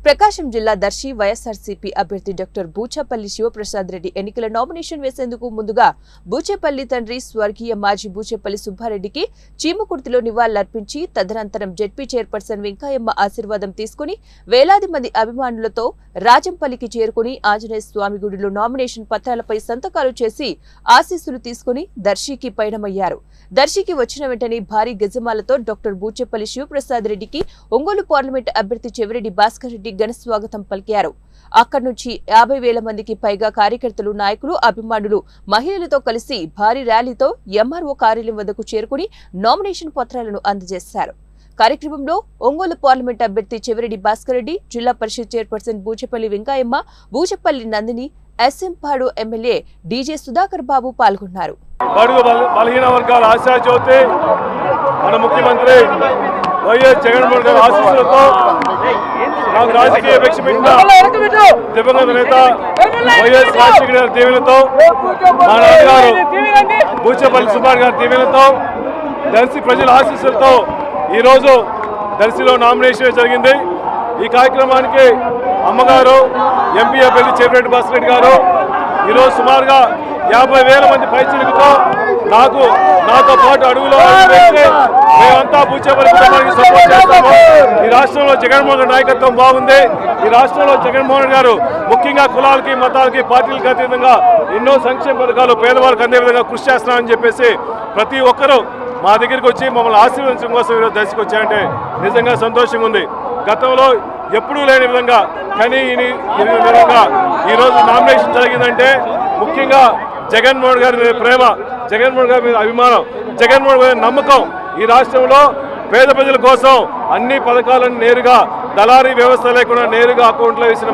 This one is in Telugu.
ప్రకాశం జిల్లా దర్శి వైఎస్ఆర్సీపీ అభ్యర్థి డాక్టర్ బూచపల్లి శివప్రసాద్ రెడ్డి ఎన్నికల నామినేషన్ వేసేందుకు ముందుగా బూచేపల్లి తండ్రి స్వర్గీయ మాజీ బూచేపల్లి సుబ్బారెడ్డికి చీమకుర్తిలో నివాళులర్పించి తదనంతరం జెడ్పీ చైర్పర్సన్ వెంకయ్యమ్మ ఆశీర్వాదం తీసుకుని వేలాది మంది అభిమానులతో రాజంపల్లికి చేరుకుని ఆంజనేయ స్వామి గుడిలో నామినేషన్ పత్రాలపై సంతకాలు చేసి ఆశీస్సులు తీసుకుని దర్శికి పయనమయ్యారు. దర్శికి వచ్చిన వెంటనే భారీ గజమాలతో డాక్టర్ బూచేపల్లి శివప్రసాద్ రెడ్డికి ఒంగోలు పార్లమెంట్ అభ్యర్థి చెవిరెడ్డి భాస్కర్ రెడ్డి ఘన స్వాగతం పలికారు. అక్కడి నుంచి యాభై వేల మందికి పైగా కార్యకర్తలు నాయకులు అభిమానులు మహిళలతో కలిసి భారీ ర్యాలీతో ఎంఆర్ఓ కార్యాలయం వద్దకు చేరుకుని నామినేషన్ పత్రాలను అందజేశారు. కార్యక్రమంలో ఒంగోలు పార్లమెంట్ అభ్యర్థి చెవిరెడ్డి భాస్కర్ రెడ్డి జిల్లా పరిషత్ chairperson Buchapalli Venkayamma Buchapalli Nandini ఎస్ఎంపాడు MLA D J Sudhakar Babu పాల్గొన్నారు. బలహీన వర్గాల ఆశా జ్యోతి మన ముఖ్యమంత్రి వైఎస్ జగన్మోహన్ గారి ఆశీస్సులతో నాకు రాజకీయ భిక్ష పెట్టిన దివంగత నేత వైఎస్ రాజశేఖర గారి దీవెనతో మా నాన్నగారు బూచేపల్లి సుబ్బారెడ్డి గారి దీవెనతో దర్శి ప్రజల ఆశీస్సులతో ఈరోజు దర్శిలో నామినేషన్ జరిగింది. ఈ కార్యక్రమానికి అమ్మగారు ఎంపీ అభ్యర్థి చేపిరెడ్డి భాస్కర్ గారు ఈరోజు సుమారుగా యాభై వేల మంది పైచిలుకుతో నాకు నాతో పాటు అడుగులో మేమంతా బూచేపల్లి కుటుంబానికి సపోర్ట్ చేస్తాము. ఈ రాష్ట్రంలో జగన్మోహన్ గారి నాయకత్వం బాగుంది. ఈ రాష్ట్రంలో జగన్మోహన్ గారు ముఖ్యంగా కులాలకి మతాలకి పార్టీలకి అతీతంగా ఎన్నో సంక్షేమ పథకాలు పేదవాళ్ళకి అందే విధంగా కృషి చేస్తున్నామని చెప్పేసి ప్రతి ఒక్కరూ మా దగ్గరికి వచ్చి మమ్మల్ని ఆశీర్వదించడం కోసం ఈరోజు దర్శకు వచ్చాయంటే నిజంగా సంతోషంగా ఉంది. గతంలో ఎప్పుడూ లేని విధంగా కానీ ఈ విధంగా ఈరోజు నామినేషన్ జరిగిందంటే ముఖ్యంగా జగన్మోహన్ గారి ప్రేమ జగన్మోహన్ గారి మీద అభిమానం జగన్మోహన్ గారి నమ్మకం. ఈ రాష్ట్రంలో పేద ప్రజల కోసం అన్ని పథకాలను నేరుగా దళారీ వ్యవస్థ లేకుండా నేరుగా అకౌంట్లో వేసిన